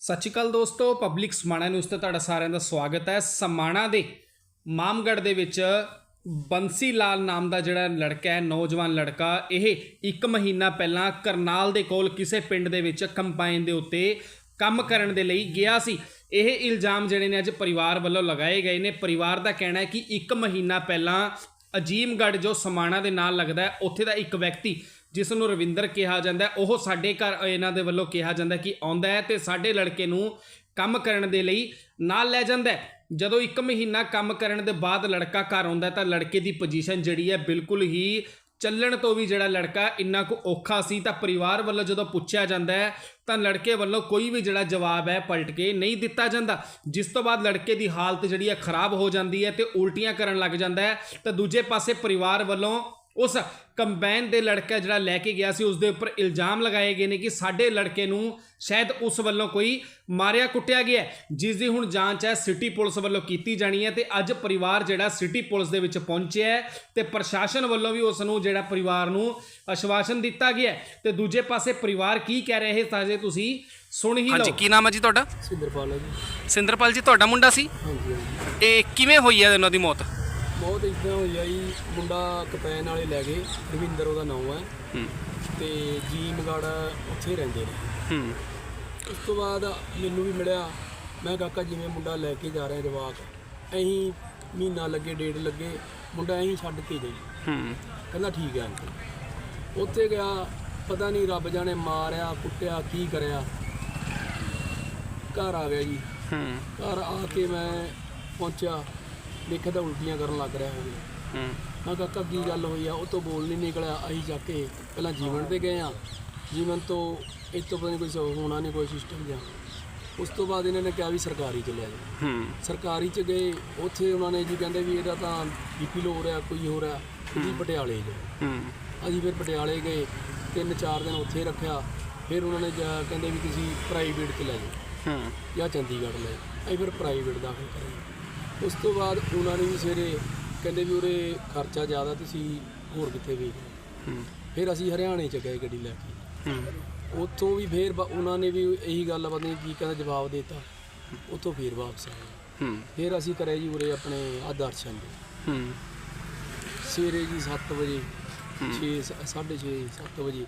ਸਤਿ ਸ਼੍ਰੀ ਅਕਾਲ ਦੋਸਤੋ public Samana news ਤੇ ਤੁਹਾਡਾ ਸਾਰਿਆਂ ਦਾ ਸਵਾਗਤ ਹੈ। ਸਮਾਣਾ ਦੇ ਮਾਮਗੜ ਦੇ ਵਿੱਚ ਬੰਸੀ ਲਾਲ ਨਾਮ ਦਾ ਜਿਹੜਾ ਲੜਕਾ ਹੈ, ਨੌਜਵਾਨ ਲੜਕਾ, ਇਹ ਇੱਕ ਮਹੀਨਾ ਪਹਿਲਾਂ ਕਰਨਾਲ ਦੇ ਕੋਲ ਕਿਸੇ ਪਿੰਡ ਦੇ ਵਿੱਚ ਕੰਪਾਈਨ ਦੇ ਉੱਤੇ ਕੰਮ ਕਰਨ ਦੇ ਲਈ ਗਿਆ ਸੀ। ਇਹ ਇਲਜ਼ਾਮ ਜਿਹੜੇ ਨੇ ਅੱਜ ਪਰਿਵਾਰ ਵੱਲੋਂ ਲਗਾਏ ਗਏ ਨੇ। ਪਰਿਵਾਰ ਦਾ ਕਹਿਣਾ ਹੈ ਕਿ ਇੱਕ ਮਹੀਨਾ ਪਹਿਲਾਂ ਅਜੀਮਗੜ੍ਹ ਜੋ ਸਮਾਣਾ ਦੇ ਨਾਲ ਲੱਗਦਾ ਹੈ, ਉੱਥੇ ਦਾ ਇੱਕ ਵਿਅਕਤੀ ਜਿਸ ਨੂੰ ਰਵਿੰਦਰ ਕਿਹਾ ਜਾਂਦਾ ਉਹ ਸਾਡੇ ਘਰ ਇਹਨਾਂ ਦੇ ਵੱਲੋਂ ਕਿਹਾ ਜਾਂਦਾ ਕਿ ਆਉਂਦਾ ਹੈ ਤੇ ਸਾਡੇ ਲੜਕੇ ਨੂੰ ਕੰਮ ਕਰਨ ਦੇ ਲਈ ਨਾਲ ਲੈ ਜਾਂਦਾ ਜਦੋਂ 1 ਮਹੀਨਾ ਕੰਮ ਕਰਨ ਦੇ ਬਾਅਦ ਲੜਕਾ ਘਰ ਆਉਂਦਾ ਤਾਂ ਲੜਕੇ ਦੀ ਪੋਜੀਸ਼ਨ ਜਿਹੜੀ ਹੈ ਬਿਲਕੁਲ ਹੀ ਚੱਲਣ ਤੋਂ ਵੀ ਜਿਹੜਾ ਲੜਕਾ ਇੰਨਾ ਕੁ ਔਖਾ ਸੀ, ਤਾਂ ਪਰਿਵਾਰ ਵੱਲੋਂ ਜਦੋਂ ਪੁੱਛਿਆ ਜਾਂਦਾ ਹੈ, ਤਾਂ ਲੜਕੇ ਵੱਲੋਂ ਕੋਈ ਵੀ ਜਿਹੜਾ ਜਵਾਬ ਹੈ ਪਲਟ ਕੇ ਨਹੀਂ ਦਿੱਤਾ ਜਾਂਦਾ। ਜਿਸ ਤੋਂ ਬਾਅਦ ਲੜਕੇ ਦੀ ਹਾਲਤ ਜਿਹੜੀ ਹੈ ਖਰਾਬ ਹੋ ਜਾਂਦੀ ਹੈ ਤੇ ਉਲਟੀਆਂ ਕਰਨ ਲੱਗ ਜਾਂਦਾ ਹੈ। ਤਾਂ ਦੂਜੇ ਪਾਸੇ ਪਰਿਵਾਰ ਵੱਲੋਂ ਉਸ ਕੰਬਾਈਨ ਦੇ ਲੜਕਾ ਜਿਹੜਾ ਲੈ ਕੇ ਗਿਆ ਸੀ ਉਸ ਦੇ ਉੱਪਰ ਇਲਜ਼ਾਮ ਲਗਾਏ ਗਏ ਨੇ ਕਿ ਸਾਡੇ ਲੜਕੇ ਨੂੰ ਸ਼ਾਇਦ ਉਸ ਵੱਲੋਂ ਕੋਈ ਮਾਰਿਆ ਕੁੱਟਿਆ ਗਿਆ ਹੈ, ਜਿਸ ਦੀ ਹੁਣ ਜਾਂਚ ਹੈ ਸਿਟੀ ਪੁਲਿਸ ਵੱਲੋਂ ਕੀਤੀ ਜਾਣੀ ਹੈ ਤੇ ਅੱਜ ਪਰਿਵਾਰ ਜਿਹੜਾ ਸਿਟੀ ਪੁਲਿਸ ਦੇ ਵਿੱਚ ਪਹੁੰਚਿਆ ਹੈ ਤੇ ਪ੍ਰਸ਼ਾਸਨ ਵੱਲੋਂ ਵੀ ਉਸ ਨੂੰ ਜਿਹੜਾ ਪਰਿਵਾਰ ਨੂੰ ਆਸ਼ਵਾਸਨ ਦਿੱਤਾ ਗਿਆ ਹੈ। ਤੇ ਦੂਜੇ ਪਾਸੇ ਪਰਿਵਾਰ ਕੀ ਕਹਿ ਰਹੇ ਸਾਜੇ ਤੁਸੀਂ ਸੁਣ ਹੀ ਹਾਂਜੀ ਲਓ। ਕੀ ਨਾਮ ਹੈ ਜੀ ਤੁਹਾਡਾ? ਸਿੰਦਰਪਾਲ ਹੈ ਜੀ। ਸਿੰਦਰਪਾਲ ਜੀ ਤੁਹਾਡਾ ਮੁੰਡਾ ਸੀ? ਹਾਂਜੀ ਹਾਂਜੀ। ਇਹ ਕਿਵੇਂ ਹੋਈ ਹੈ ਉਹਨਾਂ ਦੀ ਮੌਤ? ਬਹੁਤ ਇਦਾਂ ਹੋਈ ਆ ਜੀ ਮੁੰਡਾ ਕਪੈਨ ਵਾਲੇ ਲੈ ਗਏ ਰਵਿੰਦਰ ਉਹਦਾ ਨਾਮ ਹੈ ਹੂੰ। ਤੇ ਜੀਮਗੜ ਉੱਥੇ ਰਹਿੰਦੇ ਨੇ। ਹੂੰ। ਉਸ ਤੋਂ ਬਾਅਦ ਮੈਨੂੰ ਵੀ ਮਿਲਿਆ ਮੈਂ ਕਾਕਾ ਜਿਵੇਂ ਮੁੰਡਾ ਲੈ ਕੇ ਜਾ ਰਿਹਾ ਜਵਾਕ ਅਸੀਂ ਮਹੀਨਾ ਲੱਗੇ ਡੇਢ ਲੱਗੇ ਮੁੰਡਾ ਅਸੀਂ ਛੱਡ ਕੇ ਹੂੰ। ਕਹਿੰਦਾ ਠੀਕ ਹੈ ਅੰਕਲ। ਉੱਥੇ ਗਿਆ ਪਤਾ ਨਹੀਂ ਰੱਬ ਜਾਣੇ ਮਾਰਿਆ ਕੁੱਟਿਆ ਕੀ ਕਰਿਆ। ਘਰ ਆ ਗਿਆ ਜੀ। ਹੂੰ। ਘਰ ਆ ਕੇ ਮੈਂ ਪਹੁੰਚਿਆ। ਦੇਖਿਆ ਤਾਂ ਉਲਟੀਆਂ ਕਰਨ ਲੱਗ ਰਿਹਾ ਹੋਵੇ ਹੂੰ। ਮੈਂ ਕਾਕਾ ਕੀ ਗੱਲ ਹੋਈ ਆ? ਉਹ ਤੋਂ ਬੋਲ ਨਹੀਂ ਨਿਕਲਿਆ। ਅਸੀਂ ਜਾ ਕੇ ਪਹਿਲਾਂ ਜੀਵਨ ਤੇ ਗਏ ਆ। ਜੀਵਨ ਤੋਂ ਇਸ ਤੋਂ ਪਤਾ ਨਹੀਂ ਕੋਈ ਹੋਣਾ ਨਹੀਂ ਕੋਈ ਸਿਸਟਮ ਜਾਂ। ਉਸ ਤੋਂ ਬਾਅਦ ਇਹਨਾਂ ਨੇ ਕਿਹਾ ਵੀ ਸਰਕਾਰੀ ਚ ਲਿਆ ਜਾ ਹੂੰ। ਸਰਕਾਰੀ ਚ ਗਏ। ਉੱਥੇ ਉਹਨਾਂ ਨੇ ਜੀ ਕਹਿੰਦੇ ਵੀ ਇਹਦਾ ਤਾਂ ਬੀਪੀ ਲੋ ਹੋ ਰਿਹਾ ਕੋਈ ਹੋ ਰਿਹਾ। ਜੀ ਪਟਿਆਲੇ ਜਾ ਹੂੰ। ਅਸੀਂ ਫਿਰ ਪਟਿਆਲੇ ਗਏ। ਤਿੰਨ ਚਾਰ ਦਿਨ ਉੱਥੇ ਰੱਖਿਆ। ਫਿਰ ਉਹਨਾਂ ਨੇ ਕਹਿੰਦੇ ਵੀ ਤੁਸੀਂ ਪ੍ਰਾਈਵੇਟ ਚ ਲੈ ਜਾਓ। ਹੂੰ। ਜਾਂ ਚੰਡੀਗੜ੍ਹ ਲੈ ਅਸੀਂ ਫਿਰ ਪ੍ਰਾਈਵੇਟ ਦਾਖਲ ਕਰੇ ਉਸ ਤੋਂ ਬਾਅਦ ਉਹਨਾਂ ਨੇ ਵੀ ਸਵੇਰੇ ਕਹਿੰਦੇ ਵੀ ਉਰੇ ਖਰਚਾ ਜ਼ਿਆਦਾ ਤੁਸੀਂ ਹੋਰ ਕਿੱਥੇ। ਹੂੰ? ਫਿਰ ਅਸੀਂ ਹਰਿਆਣੇ ਚ ਗਏ ਗੱਡੀ ਲੈ ਕੇ। ਉੱਥੋਂ ਵੀ ਫਿਰ ਉਹਨਾਂ ਨੇ ਵੀ ਇਹੀ ਗੱਲ ਪਤਾ ਨਹੀਂ ਕੀ ਕਹਿੰਦਾ ਜਵਾਬ ਦਿੱਤਾ। ਉੱਥੋਂ ਫਿਰ ਵਾਪਸ ਆਏ। ਹੂੰ। ਫਿਰ ਅਸੀਂ ਕਰੇ ਜੀ ਉਰੇ ਆਪਣੇ ਆਦਰਸ਼ਨ ਦੇ ਹੂੰ। ਸਵੇਰੇ ਜੀ 7 ਵਜੇ 6 6:30 7 ਵਜੇ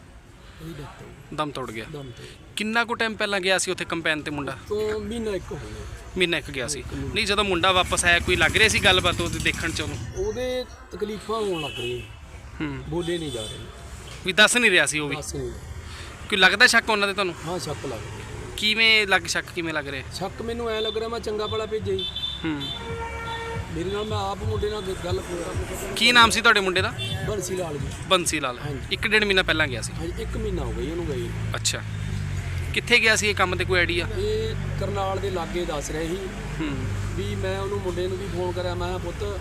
ਉਹਦੀ ਡੈਥ ਹੋ ਗਈ। ਦਮ ਤੋੜ ਗਿਆ। ਦਮ ਤੇ ਕਿੰਨਾ ਕੁ ਟਾਈਮ ਪਹਿਲਾਂ ਗਿਆ ਸੀ ਉੱਥੇ ਕੰਪੈਨ ਤੇ ਮੁੰਡਾ? ਤੋਂ ਮਹੀਨਾ ਇੱਕ ਹੋ ਗਿਆ। ਮਹੀਨਾ ਇੱਕ ਗਿਆ ਸੀ। ਨਹੀਂ ਜਦੋਂ ਮੁੰਡਾ ਵਾਪਸ ਆਇਆ ਕੋਈ ਲੱਗ ਰਿਹਾ ਸੀ ਗੱਲਬਾਤ ਉਹਦੀ ਦੇਖਣ ਚ ਉਹਨੂੰ? ਉਹਦੇ ਤਕਲੀਫਾਂ ਹੋਣ ਲੱਗ ਰਹੀਆਂ। ਹੂੰ। ਬੋਲੇ ਨਹੀਂ ਜਾ ਰਹੇ। ਵੀ ਦੱਸ ਨਹੀਂ ਰਿਹਾ ਸੀ ਉਹ ਵੀ? ਦੱਸ ਨਹੀਂ ਕੋਈ ਲੱਗਦਾ ਸ਼ੱਕ ਉਹਨਾਂ ਦੇ ਤੁਹਾਨੂੰ? ਹਾਂ ਸ਼ੱਕ ਲੱਗ ਰਿਹਾ। ਕਿਵੇਂ ਲੱਗ ਸ਼ੱਕ ਕਿਵੇਂ ਲੱਗ ਰਿਹਾ? ਸ਼ੱਕ ਮੈਨੂੰ ਐ ਲੱਗ ਰਿਹਾ ਮੈਂ ਚੰਗਾ ਭਲਾ ਭੇਜਿਆ ਜੀ। ਹੂੰ। ਮੇਰੇ ਨਾਲ ਮੈਂ ਆਪ ਮੁੰਡੇ ਨਾਲ ਗ- ਗੱਲ ਕਰ ਕੀ ਨਾਮ ਸੀ ਤੁਹਾਡੇ ਮੁੰਡੇ ਦਾ? ਬਰਸੀ ਲਾਲ ਜੀ। ਬੰਸੀ ਲਾਲ। ਹਾਂਜੀ। ਇੱਕ ਡੇਢ ਮਹੀਨਾ ਪਹਿਲਾਂ ਗਿਆ ਸੀ? ਹਾਂਜੀ ਇੱਕ ਮਹੀਨਾ ਹੋ ਗਿਆ ਜੀ ਉਹਨੂੰ ਗਈ ਅੱਛਾ। ਕਿੱਥੇ ਗਿਆ ਸੀ ਇਹ ਕੰਮ ਤੇ ਕੋਈ ਆਈਡੀਆ ਇਹ ਕਰਨਾਲ ਦੇ ਲਾਗੇ ਦੱਸ ਰਿਹਾ ਸੀ। ਹੂੰ। ਵੀ ਮੈਂ ਉਹਨੂੰ ਮੁੰਡੇ ਨੂੰ ਵੀ ਫੋਨ ਕਰਿਆ ਮੈਂ ਕਿਹਾ ਪੁੱਤ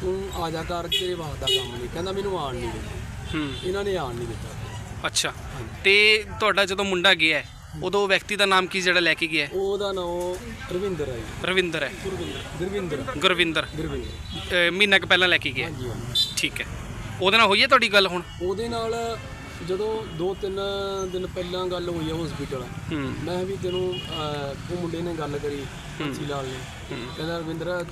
ਤੂੰ ਆ ਜਾ ਕਰ ਤੇਰੇ ਬਾਤ ਦਾ ਕੰਮ ਨਹੀਂ। ਕਹਿੰਦਾ ਮੈਨੂੰ ਆਣ ਨਹੀਂ ਦਿੰਦਾ। ਹੂੰ। ਇਹਨਾਂ ਨੇ ਆਣ ਨਹੀਂ ਦਿੱਤਾ। ਅੱਛਾ। ਤੇ ਤੁਹਾਡਾ ਜਦੋਂ ਮੁੰਡਾ ਗਿਆ ਹੈ, ਉਦੋਂ ਵਿਅਕਤੀ ਦਾ ਨਾਮ ਕੀ ਜਿਹੜਾ ਲੈ ਕੇ ਗਿਆ? ਹੈ? ਉਹਦਾ ਨਾਮ ਰਵਿੰਦਰ ਹੈ ਜੀ। ਰਵਿੰਦਰ ਹੈ। ਗੁਰਵਿੰਦਰ। ਗੁਰਵਿੰਦਰ। ਗੁਰਵਿੰਦਰ। ਅਹ ਮਹੀਨਾ ਕੁ ਪਹਿਲਾਂ ਲੈ ਕੇ ਗਿਆ। ਹਾਂਜੀ ਹਾਂਜੀ। ਠੀਕ ਹੈ। ਉਹਦੇ ਨਾਲ ਹੋਈ ਹੈ ਤੁਹਾਡੀ ਗੱਲ ਹੁਣ? ਉਹਦੇ ਨਾਲ ਜਦੋਂ ਦੋ ਤਿੰਨ ਦਿਨ ਪਹਿਲਾਂ ਗੱਲ ਹੋਈ ਹੈ। ਹਸਪੀਟਲ ਮੈਂ ਵੀ ਤੈਨੂੰ ਅਹ, ਉਹ ਮੁੰਡੇ ਨੇ ਗੱਲ ਕਰੀ ਪੰਛੀ ਲਾਲ ਨੇ। ਕਹਿੰਦਾ ਰਵਿੰਦਰ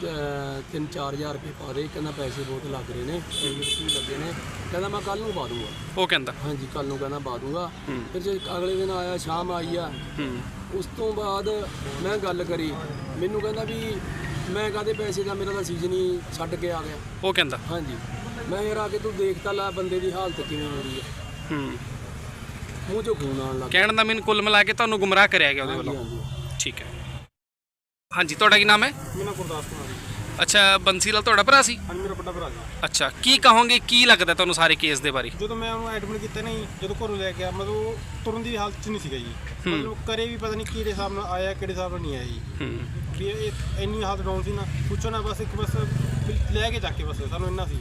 3-4000 ਰੁਪਏ ਪਾ ਦੇ ਕਹਿੰਦਾ ਪੈਸੇ ਬਹੁਤ ਲੱਗ ਰਹੇ ਨੇ ਵੀ ਲੱਗੇ ਨੇ। ਕਹਿੰਦਾ ਮੈਂ ਕੱਲ ਨੂੰ ਪਾ ਦੂੰਗਾ। ਉਹ ਕਹਿੰਦਾ। ਹਾਂਜੀ ਕੱਲ ਨੂੰ ਕਹਿੰਦਾ ਪਾ ਦੂੰਗਾ। ਫਿਰ ਜੇ ਅਗਲੇ ਦਿਨ ਆਇਆ ਸ਼ਾਮ ਆਈ ਆ ਹੂੰ। ਉਸ ਤੋਂ ਬਾਅਦ ਮੈਂ ਗੱਲ ਕਰੀ। ਮੈਨੂੰ ਕਹਿੰਦਾ ਵੀ ਮੈਂ ਕਾਹਦੇ ਪੈਸੇ ਦਾ ਮੇਰਾ ਤਾਂ ਸੀਜ਼ਨ ਹੀ ਛੱਡ ਕੇ ਆ ਗਿਆ। ਉਹ ਕਹਿੰਦਾ। ਹਾਂਜੀ। ਮੈਂ ਯਾਰ ਆ ਕੇ ਤੂੰ ਦੇਖ ਤਾਂ ਲੈ ਬੰਦੇ ਦੀ ਹਾਲਤ ਕਿਵੇਂ ਹੋ ਰਹੀ ਹੈ ਹੂੰ। ਮੂੰਹ ਚੋਂ ਖੂਨ ਆਉਣ ਲੱਗ ਕਹਿਣ ਦਾ ਮੈਨੂੰ ਕੁੱਲ ਮਿਲਾ ਕੇ ਤੁਹਾਨੂੰ ਗੁੰਮਰਾਹ ਕਰਿਆ ਗਿਆ ਉਹਦੇ ਵੱਲੋਂ। ਹਾਂਜੀ। ਠੀਕ ਹੈ। ਹਾਂਜੀ ਤੁਹਾਡਾ ਕੀ ਨਾਮ ਹੈ? ਮੇਰਾ ਗੁਰਦਾਸ ਕੁਮਾਰ ਅੱਛਾ ਬੰਸੀ ਲਾਲ ਤੁਹਾਡਾ ਭਰਾ ਸੀ? ਹਾਂਜੀ ਮੇਰਾ ਵੱਡਾ ਭਰਾ ਜੀ। ਅੱਛਾ ਕੀ ਕਹੋਗੇ ਕੀ ਲੱਗਦਾ ਤੁਹਾਨੂੰ ਸਾਰੇ ਕੇਸ ਦੇ ਬਾਰੇ? ਜਦੋਂ ਮੈਂ ਉਹਨੂੰ ਐਡਮਿਟ ਕੀਤਾ ਨਹੀਂ ਜਦੋਂ ਘਰੋਂ ਲੈ ਕੇ ਆ ਮਤਲਬ ਉਹ ਤੁਰਨ ਦੀ ਹਾਲਤ 'ਚ ਨਹੀਂ ਸੀਗਾ ਜੀ। ਮਤਲਬ ਕਰੇ ਵੀ ਪਤਾ ਨਹੀਂ ਕਿਹੜੇ ਹਿਸਾਬ ਨਾਲ ਆਇਆ ਕਿਹੜੇ ਹਿਸਾਬ ਨਾਲ ਨਹੀਂ ਆਇਆ ਜੀ। ਹੂੰ। ਵੀ ਇਹ ਇੰਨੀ ਹਾਲਤ ਡਾਊਨ ਸੀ ਨਾ ਪੁੱਛੋ ਨਾ ਬਸ ਇੱਕ ਬਸ ਲੈ ਕੇ ਜਾ ਕੇ ਬਸ ਸਾਨੂੰ ਇੰਨਾ ਸੀ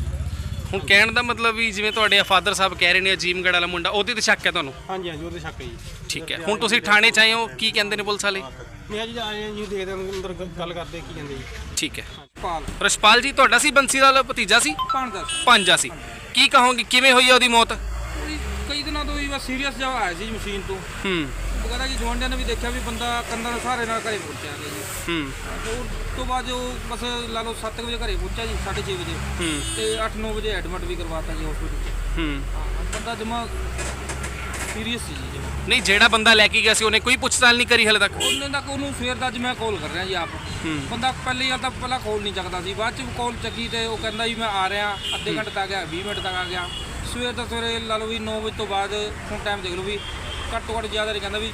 ਹੁਣ ਕਹਿਣ ਦਾ ਮਤਲਬ ਵੀ ਜਿਵੇਂ ਤੁਹਾਡੇ ਫਾਦਰ ਸਾਹਿਬ ਕਹਿ ਰਹੇ ਨੇ ਅਜੀਮਗੜ ਵਾਲਾ ਮੁੰਡਾ ਉਹਦੇ ਤੇ ਸ਼ੱਕ ਹੈ ਤੁਹਾਨੂੰ? ਹਾਂਜੀ ਹਾਂਜੀ ਉਹਦੇ ਸ਼ੱਕ ਹੈ ਜੀ। ਠੀਕ ਹੈ। ਹੁਣ ਤੁਸੀਂ ਥਾਣੇ ਚ ਆਏ ਹੋ ਕੀ ਕਹਿੰਦੇ ਨੇ ਪੁਲਿਸ ਵਾਲੇ? ਨਹੀਂ ਜੀ ਆਏ ਹਾਂ ਜੀ ਦੇਖਦੇ ਹਾਂ ਅੰਦਰ ਗ- ਗੱਲ ਕਰਦੇ ਕੀ ਕਹਿੰਦੇ ਜੀ। ਠੀਕ ਹੈ। ਪਾਲ ਰਸ਼ਪਾਲ ਜੀ ਤੁਹਾਡਾ ਸੀ ਬੰਸੀ ਲਾਲ ਭਤੀਜਾ ਸੀ? ਭਾਣਜਾ ਸੀ। ਭਾਂਜਾ ਸੀ। ਕੀ ਕਹੋਗੇ ਕਿਵੇਂ ਹੋਈ ਹੈ ਉਹਦੀ ਮੌਤ? ਕੋਈ ਦਿਨਾਂ ਤੋਂ ਹੀ ਬਸ ਸੀਰੀਅਸ ਜਿਹਾ ਆਇਆ ਸੀ ਮਸ਼ੀਨ ਤੋਂ। ਹੂੰ। ਵਗੈਰਾ ਜੀ ਜਵਾਨਿਆਂ ਨੇ ਵੀ ਦੇਖਿਆ ਵੀ ਬੰਦਾ ਕੰਨਾਂ ਦੇ ਸਹਾਰੇ ਨਾਲ ਘਰੇ ਪਹੁੰਚਿਆ ਗਿਆ ਜੀ। ਹੂੰ। ਉਸ ਤੋਂ ਬਾਅਦ ਜੋ ਬਸ ਲਾ ਲਓ 7 ਵਜੇ ਘਰੇ ਪਹੁੰਚਿਆ ਜੀ 6:30 ਵਜੇ। ਹੂੰ। ਤੇ 8-9 ਵਜੇ ਐਡਮਿਟ ਵੀ ਕਰਵਾਤਾ ਜੀ ਹਸਪੀਟਲ 'ਚ। ਹੂੰ। ਹਾਂ ਬੰਦਾ ਜਮਾ ਸੀਰੀਅਸ ਸੀ ਜੀ ਜਮਾਂ। ਨਹੀਂ ਜਿਹੜਾ ਬੰਦਾ ਲੈ ਕੇ ਗਿਆ ਸੀ ਉਹਨੇ ਕੋਈ ਪੁੱਛਤਾਲ ਨਹੀਂ ਕਰੀ ਹਲੇ ਤੱਕ? ਉਹਨੇ ਤੱਕ ਉਹਨੂੰ ਸਵੇਰ ਦਾ ਅੱਜ ਮੈਂ ਕਾਲ ਕਰ ਰਿਹਾ ਜੀ ਆਪ। ਹੂੰ। ਬੰਦਾ ਪਹਿਲੇ ਜਾਂ ਤਾਂ ਪਹਿਲਾਂ ਕਾਲ ਨਹੀਂ ਚੱਕਦਾ ਸੀ ਬਾਅਦ ਚ ਕਾਲ ਚੱਕੀ ਤੇ ਉਹ ਕਹਿੰਦਾ ਜੀ ਮੈਂ ਆ ਰਿਹਾ ਅੱਧੇ ਘੰਟੇ ਤੱਕ ਆ ਗਿਆ 20 ਮਿੰਟ ਤੱਕ ਆ ਗਿਆ। ਸਵੇਰ ਦਾ ਸਵੇਰੇ ਲਾ ਲਓ ਵੀ 9 ਵਜੇ ਤੋਂ ਬਾਅਦ ਹੁਣ ਟਾਈਮ ਦੇਖ ਲਓ ਵੀ ਘੱਟ ਤੋਂ ਘੱਟ ਜ਼ਿਆਦਾ ਨਹੀਂ ਕਹਿੰਦਾ ਵੀ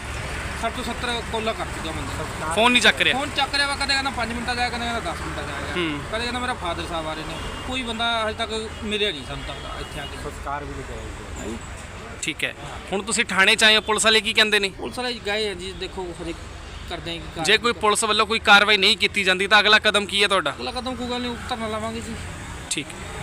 60 ਤੋਂ 70 ਕਾਲਾਂ ਕਰ ਚੁੱਕਾ ਬੰਦਾ। ਫੋਨ ਨਹੀਂ ਚੱਕ ਰਿਹਾ। ਫੋਨ ਚੱਕ ਰਿਹਾ ਵਾ ਕਦੇ ਕਹਿੰਦਾ 5 ਮਿੰਟਾਂ ਦਾ ਕਦੇ ਕਹਿੰਦਾ 10 ਮਿੰਟਾਂ ਦਾ। ਕਦੇ ਕਹਿੰਦਾ ਮੇਰਾ ਫਾਦਰ ਸਾਹਿਬ ਆ ਰਹੇ ਨੇ। ਕੋਈ ਬੰਦਾ ਹਜੇ ਤੱਕ ਮਿਲਿਆ ਨਹੀਂ ਸਾਨੂੰ ਤੱਕ ਇੱਥੇ ਆ ਕੇ। ਸੰਸਕਾਰ ਵੀ ਨਹੀਂ ਠੀਕ ਹੈ। ਹੁਣ ਤੁਸੀਂ ਥਾਣੇ ਚ ਆਏ ਹੋ ਪੁਲਿਸ ਵਾਲੇ ਕੀ ਕਹਿੰਦੇ ਨੇ? ਪੁਲਿਸ ਵਾਲੇ ਗਏ ਆ ਜੀ ਦੇਖੋ ਹਜੇ ਕਰਦੇ ਆ ਕਿ ਜੇ ਕੋਈ ਪੁਲਿਸ ਵੱਲੋਂ ਕੋਈ ਕਾਰਵਾਈ ਨਹੀਂ ਕੀਤੀ ਜਾਂਦੀ ਤਾਂ ਅਗਲਾ ਕਦਮ ਕੀ ਹੈ ਤੁਹਾਡਾ? ਅਗਲਾ ਕਦਮ ਕੋਈ ਗੱਲ ਨਹੀਂ ਧਰਨਾ ਲਾਵਾਂਗੇ ਜੀ। ਠੀਕ ਹੈ।